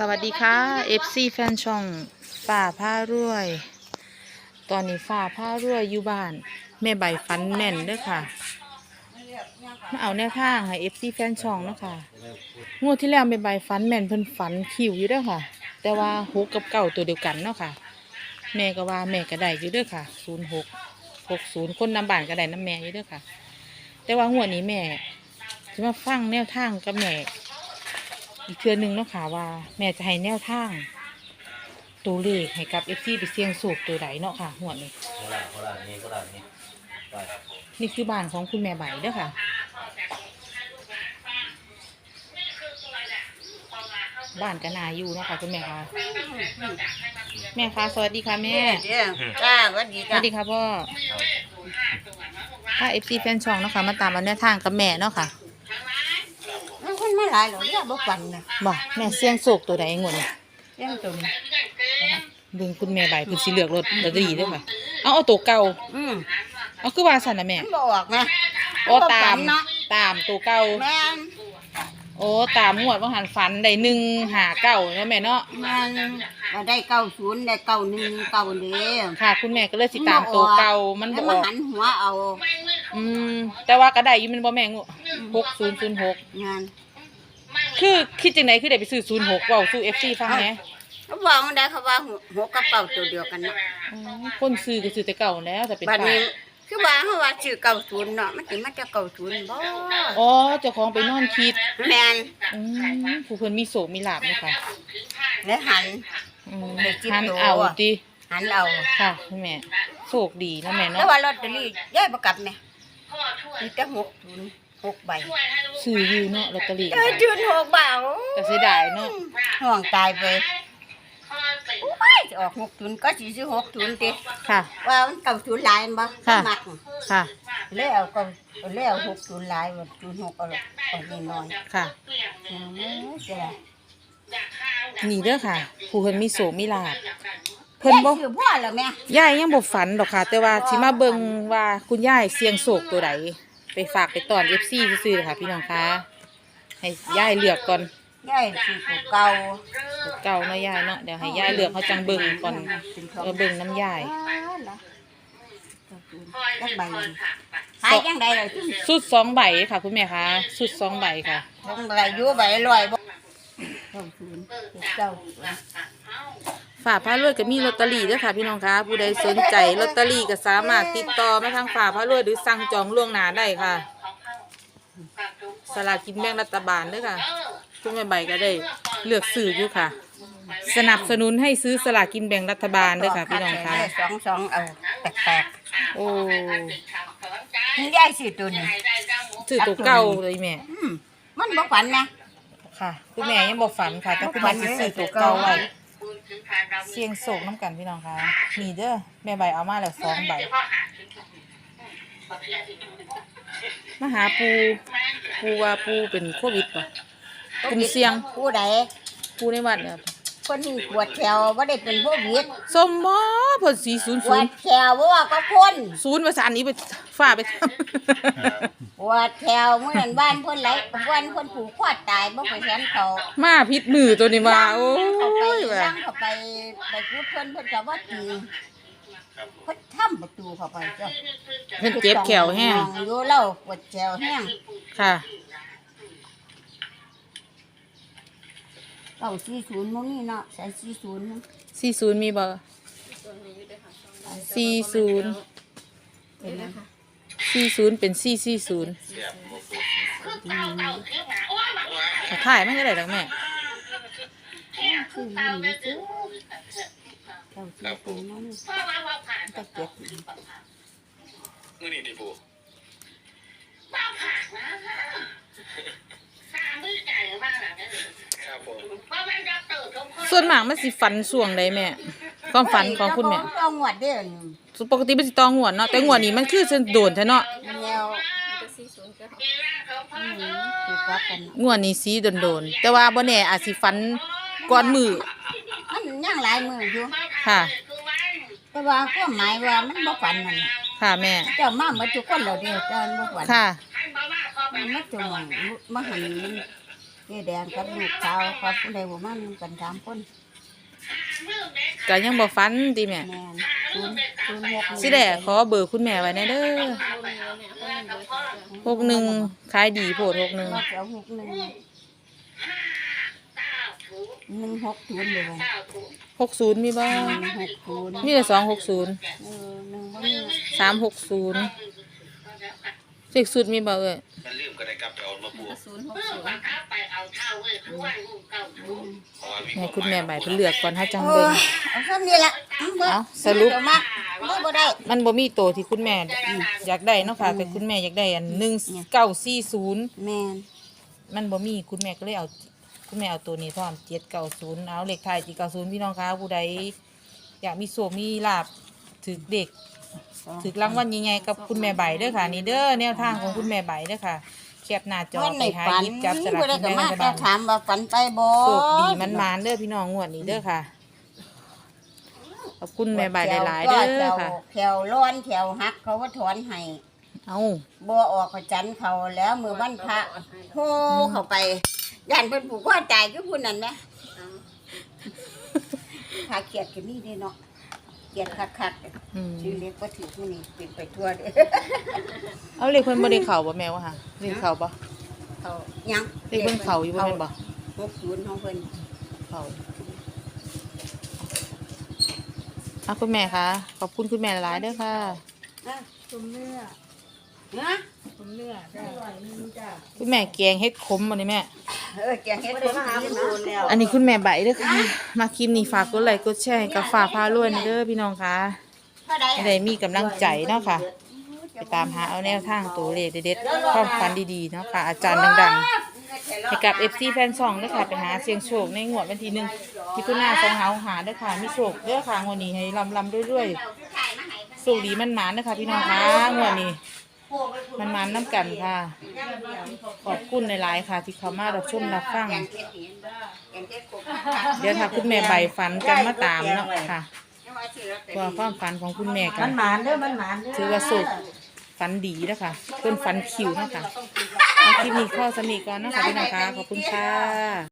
สวัสดีค่ะ FC แฟนช่องฝ่าผ้ารวย ตอนนี้ฝ่าผ้ารวยอยู่บ้าน แม่ใบฟันแม่นเด้อค่ะ มาเอาแนวทางให้ FC แฟนช่องเนาะคะงวดที่แล้วแม่ใบฟันแม่นเพิ่นฝันคิวอยู่เด้อค่ะ แต่ว่าหกกับเก้าตัวเดียวกันเนาะค่ะ แม่ก็ว่าแม่ก็ได้อยู่เด้อค่ะศูนย์หกหกศูนย์คนนำบ้านก็ได้น้ำแม่อยู่เด้อค่ะ แต่ว่างวดนี้แม่จะมาฟังแนวทางกับแม่ อีกเทือหนึ่งเนาะค่ะว่า แม่จะให้แนวทางตัวเลขให้กับเอฟซีไปเสี่ยงสูบตัวใดเนาะค่ะหัวดนี้ โคราชโคราชนี่โคราชนี่ไปนี่คือบ้านของคุณแม่ใบเด้อค่ะ บ้านกนาอยู่เนาะค่ะคุณแม่ค่ะ แม่คะสวัสดีค่ะแม่ เด้อจ้าสวัสดีสจ้าวัสดีค่ะพ่อถ้าเอฟซีแฟนช่องเนาะค่ะมาตามมาแนวทางกับแม่เนาะค่ะ มันคนมาหลายหรอกเนี่ยบ่ปันนะบอกแม่เสี่ยงสูบตัวใดงวดนี้ยังตุ่มเบิ่งคุณแม่ใบเพิ่นสิเลือกรถลอตเตอรี่เด้อค่ะเอาเอาตัวเก่าอืมเอาคือว่าสั่นนะแม่มันบ่ออกนะโอ้ตามเนาะตามตัวเก่าแม่นโอ้ตามงวดว่าหันฝันได้หนึ่งหาเก้าเนาะแม่เนาะมันก็ได้เก้าศูนย์ได้เก้าหนึ่งเก้าเด้อค่ะ คุณแม่ก็เลยสิตามตัวเก่ามันแล้วบ่มาออกหันหัวเอา อืมแต่ว่าก็ได้อยู่แมันบ่แม่งูหกศูนย์ศูนย์หกงาน คือคิดจังไดคือได้ไปซื้อศูนย์หกเว้าสู้เอฟซีฟังแหน่เขาบอกมันได้เขาว่าหัวกับเก้าตัวเดียวกันเนาะอ๋อคนซื้อก็ซื้อแต่เก่าแล้วแต่เป็นบัดฝ่ายนี้ คือว่าเขาว่าชื่อเก้าศูนย์เนาะมันสิมาจากเก้าศูนย์บ่อ๋อเจ้าของไปนอนคิดแม่นอืมผู้เพิ่นมีโศกมีลาบเนาะค่ะแล้วหันอืมได้คิดหันตัวเอาติหันเอาค่ะคุณแม่โชคดีเนาะแม่แล้วเนาะว่าลอตเตอรี่ย้ายประกลับแม่มีแต่หกศูนย์ หกใบซื้ออยู่เนาะลอตเตอรี่เออจุนหกบาทก็เสียดายเนาะห่วงตายไปโอ้ยจะออกหกทุนก็สี่สิบหกทุนติค่ะ ว่ามันเก่าทุนหลายบ่ค่ะมักค่ะเลยเอาเก่าเลยเอาหกทุนหลายว่าทุนหกเอาเอานิดหน่อยค่ะอืมเจ้านี่เด้อค่ะ ผู้เพิ่นมีโสมีลาบเพิ่นบ่คือพ่อแล้วแม่ยายยังบ่ฝันดอกค่ะ แต่ว่าสิมาเบิ่งว่าคุณยายเสียงโศกตัวใด ไปฝากไปตอน FC ซื่อๆค่ะพี่น้องคะให้ยายเลือกก่อนยายสิตัวเก่าตัวเก่าเนาะยายเนาะเดี๋ยวให้ยายเลือกเขาจังเบิ่งก่อนเออเบิ่งน้ำยายจักใบขายจังใดล่ะสุดสองใบค่ะคุณแม่คะสุดสองใบค่ะจังใบอยู่ใบลอยบ่เก้าทุนเก้าทุน ฝากพระรวยก็มีลอตเตอรี่ด้วยค่ะพี่น้องคะผู้ใดสนใจลอตเตอรี่ก็สามารถติดต่อมาทางฝากพระรวยหรือสั่งจองล่วงหน้าได้ค่ะสลากกินแบ่งรัฐบาลด้วยค่ะคุณแม่ใบก็ได้เลือกซื้ออยู่ค่ะ สนับสนุนให้ซื้อสลากกินแบ่งรัฐบาลด้วยค่ะพี่น้องคะสองสองเอาแปลกโอ้ๆนี่ยายสิตัวนี้ซื้อตัวเก่าเลยแม่อืมมันบ่ฝันนะค่ะ คุณแม่ยังบอกฝันค่ะแต่คุณแม่สิซื้อตัวเก่าไว้ เสียงโศกน้ำกันพี่น้องคะนี่เด้อแม่ใบเอามาแล้วสองใบมาหาปูปูว่าปูเป็นโควิดป่ะเป็นเสียงผู้ใดปูในวัดเนี่ย คนปวดแถวบ่ได้เป็นโควิดสมบ่ผลสีศูนย์ปศูวนดย์แถวบ่ว่าก็คนศูนย์ประสานนี้ไปฝ่าไปทปวดแถวมื้อนั้นบ้านเพิ่นไหลบ้านเพิ่นผูกคอตายบ่ไปแสนเขาำมาพิษมือตัวนี้มาโอ้เขาไปยว่ะย่างเขาไปไปพูดเพิ่นเพิ่นก็ว่าตีเพิ่นทำประตูเข้าไปเจ้าเพิ่นเจ็บแขวแห้งมองอยู่แล้วปวดแขวแห้งค่ะ เก้าสี่ศูนย์มื้อนี้เนาะใส่สี่ศูนย์สี่ศูนย์มีบ่สี่ศูนย์เป็นนะสี่ศูนย์เป็นสี่สี่ศูนย์ถ่ายไม่ได้หรอกแม่คือยืนอยู่ซื้อเก้าสี่ศูนย์นั่นตะเกียบมื่อนี่ดิปูครับผม ส่วนมากมันสิฝันช่วงใดแม่ความฝันของคุณแม่เอาหวดเด้อนี่ปกติมันสิตองหวนเนาะแต่งวดนี้มันคือจะโดนแท้เนาะแนวอืมคือกับกันงวดนี้สีโดนๆแต่ว่าบ่แน่อาจสิฝันก่อนมือมันยังหลายมืออยู่ค่ะ แต่ว่าความหมายว่ามันบ่ฝันนั่นน่ะค่ะแม่เจ้ามาหมดทุกคนแล้วเด้อเจ้าบ่ฝันค่ะมันมาจงมาหันมัน เจ๊แดงกับลูกสาวเขาผู้ใดบ่มานํกันสามคนก็ยังบ่ฟันติแม่แม่นศูนย์ศูนย์หกสิได้ขอเบอร์คุณแม่ไว้แน่เด้อหกหนึ่งขายดีโพดหกหนึ่งว่าจะเอาหกหนึ่งหนึ่งหกศูนย์เลยว่ะหกศูนย์มีบ่หนึ่งหกศูนย์มีแต่สองหกศูนย์เออหนึ่งบ่มีสามหกศูนย์เจ็กสุดมีบ่เอ่ย มันลืมก็ได้กลับไปเอามาปูศูนย์หกศูนย์ให้คุณแม่ใบเพิ่นเลือกก่อนให้จังโอ้เบิ่งยเอาซ้ำนี่ละเบิ่งเอาสรุป เดี๋ยวมาเบิ่งบ่ได้ มันบ่มีโตวที่คุณแม่อยากได้เนาะค่ะแต่คุณแม่อยากได้อันหนึ่งเก้าสี่ศูนย์แม่นมันบ่มีคุณแม่ก็เลยเอาคุณแม่เอาตัวนี้พร้อมเจ็ดเก้าศูนย์เอาเลขท้ายเจ็ดเก้าศูนย์พี่น้องคะผู้ใดอยากมีโชคมีลาบ ถือเด็กถือรางวัลใหญ่ๆกับคุณแม่ใบเด้อค่ะ นี่เด้อแนวทางของคุณแม่ใบเด้อค่ะแคปหน้าจอวันไปในหาฝันหยิบจับสลากบ่ได้กินก็แบ่งมารัฐแต่บาลถามว่าฝันไปบ่โชคดีมันมานๆเด้อพี่น้องงวดนี้เด้อค่ะขอบคุณแม่ใบหลายๆเด้อค่ะแถวร้อนแถวหักเขาก็ถอนให้เอาบ่ออกประจันเขาแล้วมือวันพระโหเข้าไปย่านเพิ่นผูกคอตายคือผู้นั้นนะพาเกียดก็มีเด้เนาะ เกียดคักอืมๆชื่อเล็กบ่ถือผู้นี้เป็นไปทั่วเด้อเอาเลขเพิ่นบ่ได้เข้าบ่แม่วะค่ะเลขเข้าบ่เขายังเลขเพิ่นเข้าอยู่บ่แม่นบ่60ของเพิ่นเข้าอะคุณแม่คะขอบคุณคุณแม่หลายๆเด้อค่ะตุ้ม เนื้อนะคุณแม่แกงเฮ็ดขมบ่นี่แม่ เออแกงเฮ็ดคนหาผู้นแล้วอันนี้คุณแม่ใบเด้อค่ะ มาคลิปนี้ฝากกดไลค์กดแชร์ให้กับฝากพารวยนี่เด้อพี่น้องค่ะให้ได้มีกำลังใจเนาะค่ะ ไปตามหาเอาแนวทางตัวเลขเด็ดๆความฝันดีๆเนาะค่ะ อาจารย์ดังๆให้กับ FC แฟนช่องเด้อค่ะ ไปหาเสียงโชคในงวดวันที่หนึ่งที่คุณหน้าสองหาหาเด้อค่ะมีโชคเด้อค่ะงวดนี้ให้ลำลำๆด้วยๆสู้ดีมันหมานเด้อค่ะพี่น้องค่ะงวดนี้ มันมันน้ำกันค่ะ ขอบคุณหลายๆค่ะ ที่เขามารับชมรับฟัง เดี๋ยวถ้าคุณแม่ใบฝันกันมาตามเนาะค่ะว่าความฝันของคุณแม่กัมันนหมานเด้อมันหมานเด้อถือว่าสุขฝันดีนะคะเพิ่นฝันคิวเนาะคะเอาคลิปนี้เข้าสนิทก่อนเนาะคะพี่น้องคะขอบคุณค่ะ